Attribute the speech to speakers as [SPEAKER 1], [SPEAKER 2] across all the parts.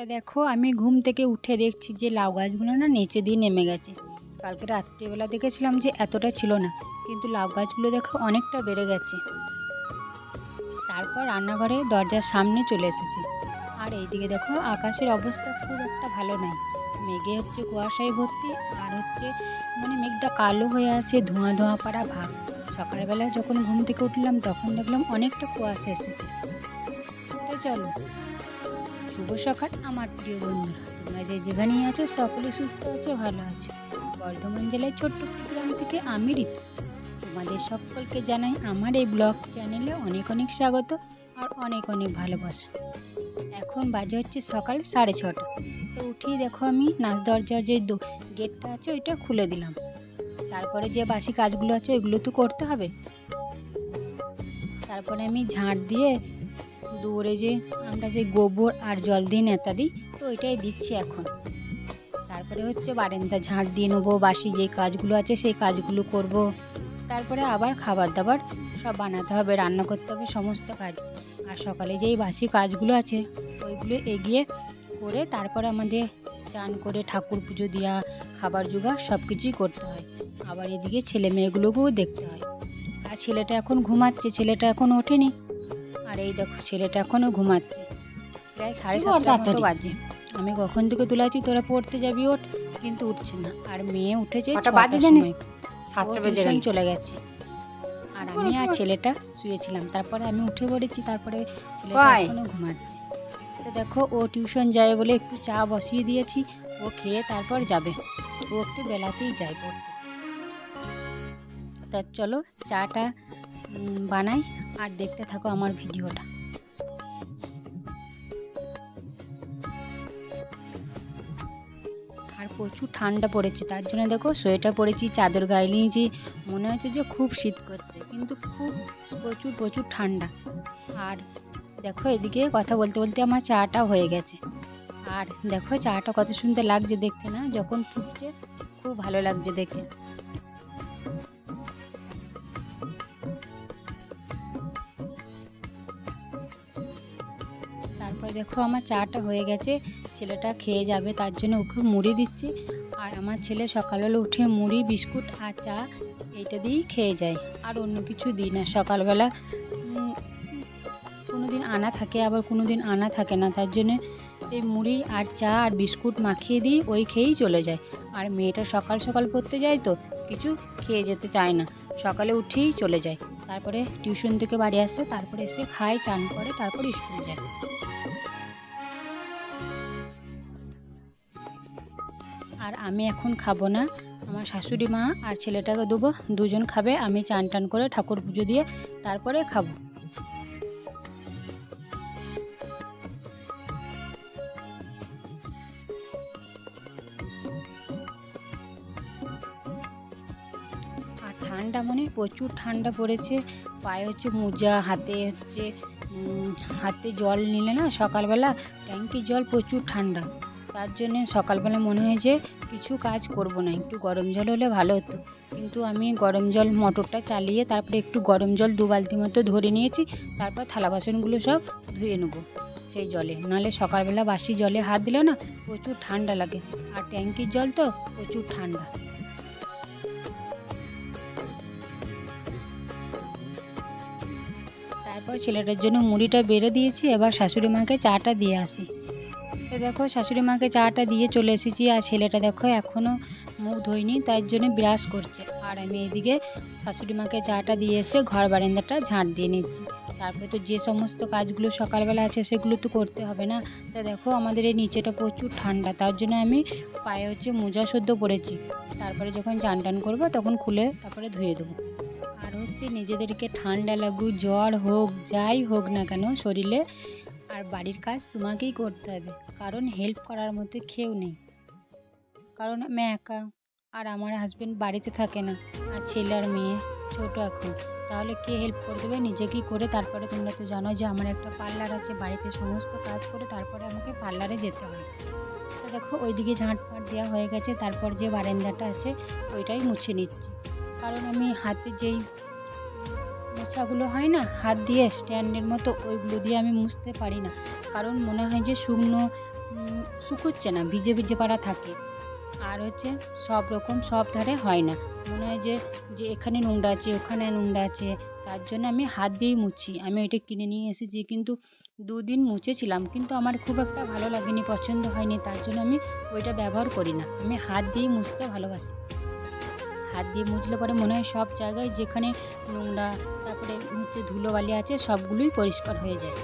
[SPEAKER 1] তা দেখো, আমি ঘুম থেকে উঠে দেখছি যে লাউ গাছগুলো না নিচে দিয়ে নেমে গেছে। কালকে রাত্রিবেলা দেখেছিলাম যে এতটা ছিল না, কিন্তু লাউ গাছগুলো দেখো অনেকটা বেড়ে গেছে। তারপর রান্নাঘরে দরজার সামনে চলে এসেছে। আর এইদিকে দেখো, আকাশের অবস্থা খুব একটা ভালো নয় মেঘে হচ্ছে কুয়াশায় ভর্তি, আর হচ্ছে মানে মেঘটা কালো হয়ে আছে, ধোঁয়া ধোঁয়া পাড়া ভাব। সকালবেলা যখন ঘুম থেকে উঠলাম, তখন দেখলাম অনেকটা কুয়াশা এসেছে। তো চলো শুভ সকাল, আমার প্রিয় বন্ধুরা। তোমরা যে যেখানেই আছো, সকলে সুস্থ আছো, ভালো আছো। বর্ধমান জেলায় ছোট্ট গ্রাম থেকে আমি ঋতু। তোমাদের সকলকে জানাই আমার এই ব্লগ চ্যানেলে অনেক অনেক স্বাগত আর অনেক অনেক ভালোবাসা। এখন বাজে হচ্ছে সকাল সাড়ে ছটা। তো উঠেই দেখো আমি নাচ দরজার যে গেটটা আছে, ওইটা খুলে দিলাম। তারপরে যে বাসি কাজগুলো আছে, ওইগুলো তো করতে হবে। তারপরে আমি ঝাঁট দিয়ে দৌড়ে যে আমরা যে গোবর আর জল দিয়ে নেতা দিই, তো ওইটাই দিচ্ছি এখন। তারপরে হচ্ছে বারান্দা ঝাঁট দিয়ে নেব, বাসি যে কাজগুলো আছে সেই কাজগুলো করব। তারপরে আবার খাবার দাবার সব বানাতে হবে, রান্না করতে হবে সমস্ত কাজ। আর সকালে যেই বাসি কাজগুলো আছে, ওইগুলো এগিয়ে করে তারপরে আমাদের চান করে ঠাকুর পুজো দেওয়া, খাবার জোগাড় সব কিছুই করতে হয়। আবার এদিকে ছেলে মেয়েগুলোকেও দেখতে হয়। আর ছেলেটা এখন ঘুমাচ্ছে, ছেলেটা এখন ওঠেনি। আর এই দেখো ছেলেটা এখনও ঘুমাচ্ছে। প্রায় সাড়ে সাতটা মতো বাজে। আমি কখন থেকে তুলাচ্ছি তোরা পড়তে যাবি ওঠ কিন্তু উঠছে না। আর মেয়ে উঠেছে টিউশন চলে গেছে। আর আমি আর ছেলেটা শুয়েছিলাম। তারপরে আমি উঠে পড়েছি তারপরে ছেলেটা
[SPEAKER 2] কয়?
[SPEAKER 1] এখনও ঘুমাচ্ছে। তো দেখো ও টিউশন যাবে বলে একটু চা বসিয়ে দিয়েছি। ও খেয়ে তারপর যাবে। ও একটু বেলাতেই যায় পড়তে। তা চলো চাটা বানাই আর দেখতে থাকো আমার ভিডিওটা। আর প্রচুর ঠান্ডা পড়েছে, তার জন্য দেখো সোয়েটার পরেছি, চাদর গায়ে নিয়েছি। মনে হচ্ছে যে খুব শীত করছে, কিন্তু খুব প্রচুর প্রচুর ঠান্ডা। আর দেখো এদিকে কথা বলতে বলতে আমার চাটা হয়ে গেছে। আর দেখো চাটা কত সুন্দর লাগছে দেখতে না, যখন ফুটছে খুব ভালো লাগছে দেখে তারপরে দেখো আমার চাটা হয়ে গেছে, ছেলেটা খেয়ে যাবে, তার জন্য ওকে মুড়ি দিচ্ছি। আর আমার ছেলে সকালবেলা উঠে মুড়ি, বিস্কুট আর চা এইটা দিয়েই খেয়ে যায়। আর অন্য কিছু দিই না, সকালবেলা কোনো দিন আনা থাকে, আবার কোনো দিন আনা থাকে না। তার জন্যে এই মুড়ি আর চা আর বিস্কুট মাখিয়ে দিই, ওই খেয়েই চলে যায়। আর মেয়েটা সকাল সকাল পড়তে যায় তো, কিছু খেয়ে যেতে চায় না। সকালে উঠেই চলে যায়। তারপরে টিউশন থেকে বাড়ি আসে, তারপরে এসে খায়, চান করে, তারপরে স্কুলে যায়। আমি এখন খাব না। আমার শাশুড়ি মা আর ছেলেটাকে দেবো, দুজন খাবে, আমি চান টান করে ঠাকুর পুজো দিয়ে তারপরে খাব। আর ঠান্ডা মানে প্রচুর ঠান্ডা পড়েছে, পায়ে হচ্ছে মোজা, হাতে হচ্ছে হাতে জল নিলে না সকালবেলা ট্যাঙ্কির জল প্রচুর ঠান্ডা। তার জন্য সকালবেলা মনে হয় যে কিছু কাজ করব না, একটু গরম জল হলে ভালো হতো। কিন্তু আমি গরম জল মোটরটা চালিয়ে তারপরে একটু গরম জল দু বালতি মতো ধরে নিয়েছি, তারপর থালা বাসনগুলো সব ধুয়ে নেব সেই জলে। নাহলে সকালবেলা বাসি জলে হাত দিলে না প্রচুর ঠান্ডা লাগে, আর ট্যাঙ্কির জল তো প্রচুর ঠান্ডা। তারপর ছেলেটার জন্য মুড়িটা বেড়ে দিয়েছি, এবার শাশুড়ি মাকে চাটা দিয়ে আসি। তো দেখো শাশুড়ি মাকে চাটা দিয়ে চলে এসেছি আর ছেলেটা দেখো এখনও মুখ ধোয়নি, তার জন্য ব্রাশ করছে। আর আমি এদিকে শাশুড়ি মাকে চাটা দিয়ে এসে ঘর বারান্দাটা ঝাঁট দিয়ে নিচ্ছি। তারপরে তো যে সমস্ত কাজগুলো সকালবেলা আছে সেগুলো তো করতে হবে না। তা দেখো আমাদের এই নিচেটা প্রচুর ঠান্ডা, তার জন্য আমি পায়ে হচ্ছে মোজা সদ্য পরেছি। তারপরে যখন চান টান করব তখন খুলে তারপরে ধুয়ে দেবো। আর হচ্ছে নিজেদেরকে ঠান্ডা লাগুক, জ্বর হোক, যাই হোক না কেন শরীরে আর বাড়ির কাজ তোমাকেই করতে হবে। কারণ হেল্প করার মধ্যে কেউ নেই। কারণ আমি একা, আর আমার হাজব্যান্ড বাড়িতে থাকে না, আর ছেলে আর মেয়ে ছোট এখন। তাহলে কে হেল্প করে দেবে? নিজেকেই করে তারপরে তোমরা তো জানো যে আমার একটা পার্লার আছে, বাড়িতে সমস্ত কাজ করে তারপরে আমাকে পার্লারে যেতে হয়। তো দেখো, ওইদিকে ঝাঁট ফাঁট দেওয়া হয়ে গেছে, তারপর যে বারান্দাটা আছে, ওইটাই মুছে নিচ্ছি। কারণ আমি হাতে যেই মোছাগুলো হয় না, হাত দিয়ে স্ট্যান্ডের মতো ওইগুলো দিয়ে আমি মুছতে পারি না। কারণ মনে হয় যে শুকনো শুকোচ্ছে না, ভিজে ভিজে পাড়া থাকে। আর হচ্ছে সব রকম, সব ধারে হয় না। মনে হয় যে যে এখানে নোংরা আছে, ওখানে নোংরা আছে, তার জন্য আমি হাত দিয়েই মুছি। আমি ওইটা কিনে নিয়ে এসেছি, কিন্তু দুদিন মুছেছিলাম, কিন্তু আমার খুব একটা ভালো লাগেনি, পছন্দ হয়নি, তার জন্য আমি ওইটা ব্যবহার করি না। আমি হাত দিয়েই মুছতে ভালোবাসি। হাত দিয়ে মুছলে পরে মনে হয় সব জায়গায় যেখানে নোংরা, তারপরে হচ্ছে ধুলোবালি আছে, সবগুলোই পরিষ্কার হয়ে যায়।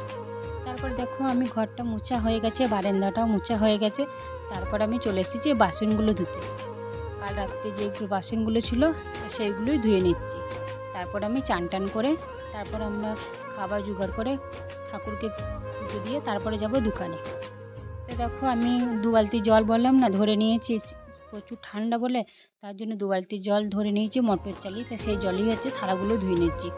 [SPEAKER 1] তারপর দেখো আমি ঘরটা মোছা হয়ে গেছে, বারান্দাটাও মোছা হয়ে গেছে। তারপর আমি চলে এসেছি বাসনগুলো ধুতে। কাল রাত্রে যেগুলো বাসনগুলো ছিল, সেইগুলোই ধুয়ে নিচ্ছি। তারপর আমি চান টান করে, তারপর আমরা খাবার জোগাড় করে ঠাকুরকে পুজো দিয়ে তারপরে যাব দোকানে। তো দেখো আমি দু বালতি জল বললাম না, ধরে নিয়েছি প্রচুর ঠান্ডা বলে তার জন্য দু বালতি জল ধরে নিয়েছি, মোটর চালিয়ে তা সেই জলই হচ্ছে থালাগুলো ধুয়ে নিচ্ছি।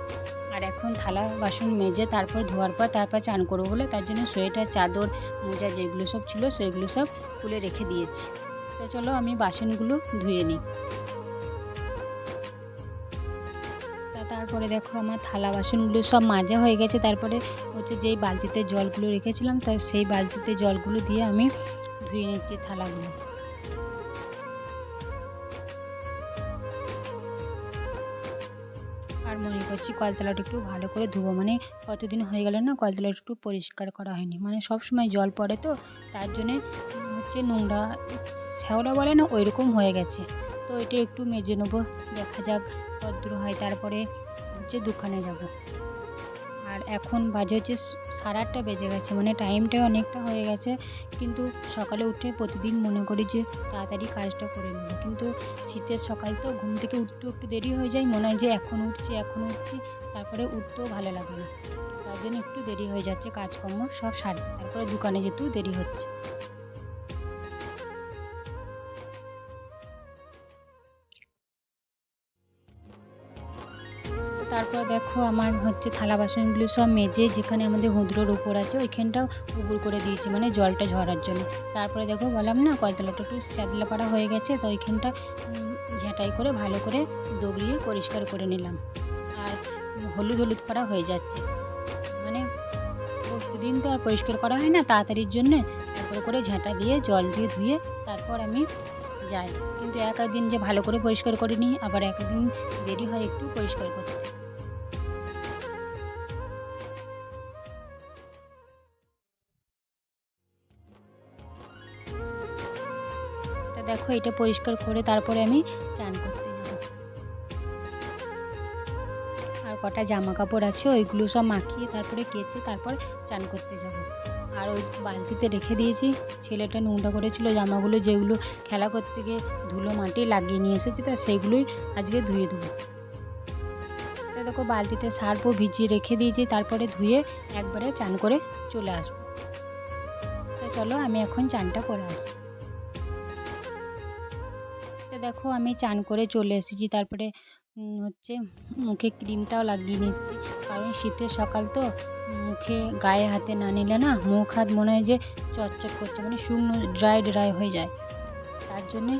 [SPEAKER 1] আর এখন থালা, বাসন মেজে তারপর ধোয়ার পর তারপর চান করব বলে তার জন্য সোয়েটার, চাদর, মোজা যেগুলো সব ছিল সেগুলো সব খুলে রেখে দিয়েছি। তো চলো আমি বাসনগুলো ধুয়ে নিই। তারপরে দেখো আমার থালা, বাসনগুলো সব মাজা হয়ে গেছে। তারপরে হচ্ছে যেই বালতিতে জলগুলো রেখেছিলাম, তা সেই বালতিতে জলগুলো দিয়ে আমি ধুয়ে নিচ্ছি থালাগুলো। আর মনে করছি কলতলাটা একটু ভালো করে ধুবো। মানে কতদিন হয়ে গেল না কলতলাটা একটু পরিষ্কার করা হয়নি। মানে সব সময় জল পড়ে তো, তার জন্যে হচ্ছে নোংরা, শ্যাওলা বলে না ওই রকম হয়ে গেছে। তো এটা একটু মেজে নেব, দেখা যাক ভদ্র হয়। তারপরে হচ্ছে দোকানে যাব। আর এখন বাজে হচ্ছে সাড়ে আটটা বেজে গেছে মানে টাইমটা অনেকটা হয়ে গেছে। কিন্তু সকালে উঠে প্রতিদিন মনে করি যে তাড়াতাড়ি কাজটা করে নেব। কিন্তু শীতের সকাল তো ঘুম থেকে উঠতেও একটু দেরি হয়ে যায়, মনে হয় যে এখন উঠছি এখন উঠছি, তারপরে উঠতেও ভালো লাগে না। তার জন্য একটু দেরি হয়ে যাচ্ছে, কাজকর্ম সব সারতে তারপরে দোকানে যেতেও দেরি হচ্ছে। তারপর দেখো আমার হচ্ছে থালা বাসনগুলো সব মেজে যেখানে আমাদের হুদ্রোর উপর আছে, ওইখানটাও উপর করে দিয়েছি মানে জলটা ঝরার জন্য। তারপরে দেখো বললাম না, কলতলাটা একটু স্যাদলা পাড়া হয়ে গেছে, তো ওইখানটা ঝাঁটাই করে ভালো করে দগড়িয়ে পরিষ্কার করে নিলাম। আর হলুদ হলুদ পাড়া হয়ে যাচ্ছে। মানে প্রতিদিন তো আর পরিষ্কার করা হয় না তাড়াতাড়ির জন্য একবার করে ঝাঁটা দিয়ে, জল দিয়ে ধুয়ে তারপর আমি যাই কিন্তু এক একদিন যে ভালো করে পরিষ্কার করে নিই, আবার এক একদিন দেরি হয় একটু পরিষ্কার করতে। দেখো, এটা পরিষ্কার করে তারপরে আমি চান করতে যাব। আর কটা জামা কাপড় আছে, ওইগুলো সব মাখিয়ে তারপরে কেচে তারপর চান করতে যাব। আর ওই বালতিতে রেখে দিয়েছি। ছেলেটা নোংরা করেছিল, জামাগুলো যেগুলো খেলা করতে গিয়ে ধুলো মাটি লাগিয়ে নিয়ে এসেছি, তা সেইগুলোই আজকে ধুয়ে দেবো। তা দেখো, বালতিতে সার্ফও ভিজিয়ে রেখে দিয়েছি, তারপরে ধুয়ে একবারে চান করে চলে আসব। তো চলো, আমি এখন চানটা করে আসি। তো দেখো, আমি চান করে চলে এসেছি, তারপরে হচ্ছে মুখে ক্রিমটাও লাগিয়ে নিচ্ছি। কারণ শীতের সকাল তো, মুখে গায়ে হাতে না নিলে না মুখ হাত মনে হয় যে চটচট করছে মানে শুকনো ড্রাই ড্রাই হয়ে যায়। তার জন্যে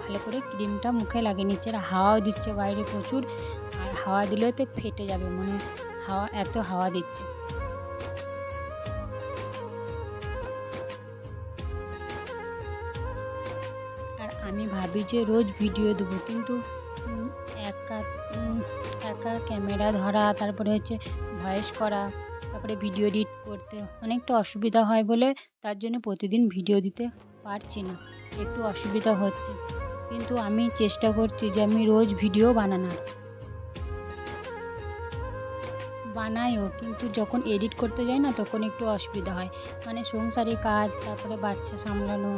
[SPEAKER 1] ভালো করে ক্রিমটা মুখে লাগিয়ে নিচ্ছে। আর হাওয়াও দিচ্ছে বাইরে প্রচুর, আর হাওয়া দিলেও তো ফেটে যাবে মানে হাওয়া, এত হাওয়া দিচ্ছে। আর আমি ভাবি যে রোজ ভিডিও দেবো, কিন্তু একা একা, ক্যামেরা ধরা, তারপরে হচ্ছে ভয়েস করা, তারপরে ভিডিও এডিট করতে অনেকটা অসুবিধা হয় বলে তার জন্য প্রতিদিন ভিডিও দিতে পারছি না, একটু অসুবিধা হচ্ছে। কিন্তু আমি চেষ্টা করছি যে আমি রোজ ভিডিও বানানোর। বানাইও কিন্তু যখন এডিট করতে যাই না তখন একটু অসুবিধা হয়। মানে সংসারে কাজ, তারপরে বাচ্চা সামলানো,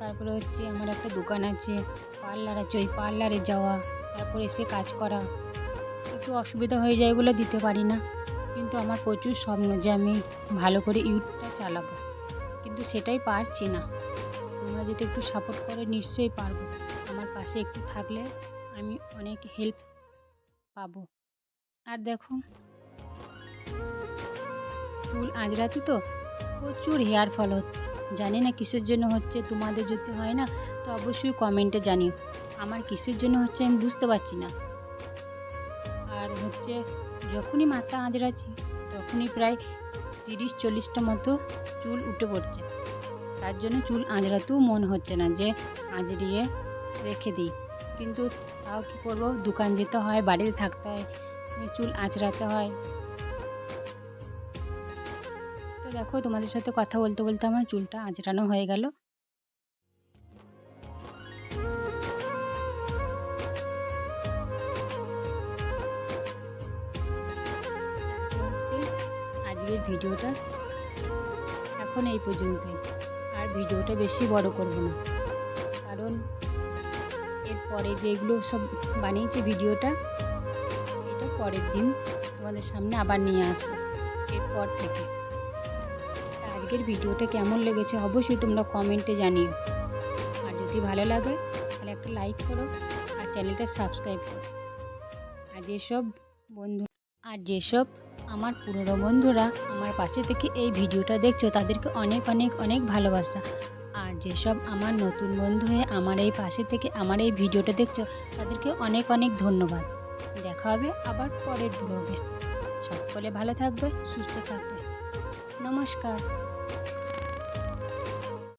[SPEAKER 1] তারপরে হচ্ছে আমার একটা দোকান আছে, পার্লার আছে, ওই পার্লারে যাওয়া তারপরে এসে কাজ করা। একটু অসুবিধা হয়ে যায় বলে দিতে পারি না। কিন্তু আমার প্রচুর স্বপ্ন যে আমি ভালো করে ইউটিউবটা চালাবো। কিন্তু সেটাই পারছি না। তোমরা যদি একটু সাপোর্ট করে, নিশ্চয়ই পারব। আমার পাশে একটু থাকলে আমি অনেক হেল্প পাবো। আর দেখো, চুল আঁচড়াতে তো? প্রচুর হেয়ার ফল হচ্ছে। জানি না কিসের জন্য হচ্ছে, তোমাদের যদি হয় না তো অবশ্যই কমেন্টে জানিও। আমার কিসের জন্য হচ্ছে আমি বুঝতে পারছি না। আর হচ্ছে যখনই মাথা আঁচড়াচ্ছি তখনই প্রায় তিরিশ চল্লিশটা মতো চুল উঠে পড়ছে। তার জন্য চুল আঁচড়াতেও মন হচ্ছে না যে আঁচড়িয়ে রেখে দিই। কিন্তু তাও কী করব? দোকান যেতে হয়, বাড়িতে থাকতে হয় চুল আঁচড়াতে হয়। তো দেখো তোমাদের সাথে কথা বলতে বলতে আমার চুলটা আঁচড়ানো হয়ে গেল। ভিডিওটা এখন এই পর্যন্তই। আর ভিডিওটা বেশি বড় করব না। কারণ এরপরে যেগুলো সব বানিয়েছি ভিডিওটা, এটা পরের দিন তোমাদের সামনে আবার নিয়ে আসব, এরপর থেকে। আজকের ভিডিওটা কেমন লেগেছে অবশ্যই তোমরা কমেন্টে জানিও। আর যদি ভালো লাগে, তাহলে একটা লাইক করো আর চ্যানেলটা সাবস্ক্রাইব করো। আর যেসব বন্ধু, আর যেসব আমার পুরনো বন্ধুরা আমার পাশে থেকে এই ভিডিওটা দেখছ, তাদেরকে অনেক অনেক অনেক ভালোবাসা। আর যেসব আমার নতুন বন্ধু হয়ে আমার এই পাশে থেকে আমার এই ভিডিওটা দেখছ, তাদেরকে অনেক অনেক ধন্যবাদ। দেখা হবে আবার পরের ব্লগে সকলে ভালো থাকবে, সুস্থ থাকবে। নমস্কার।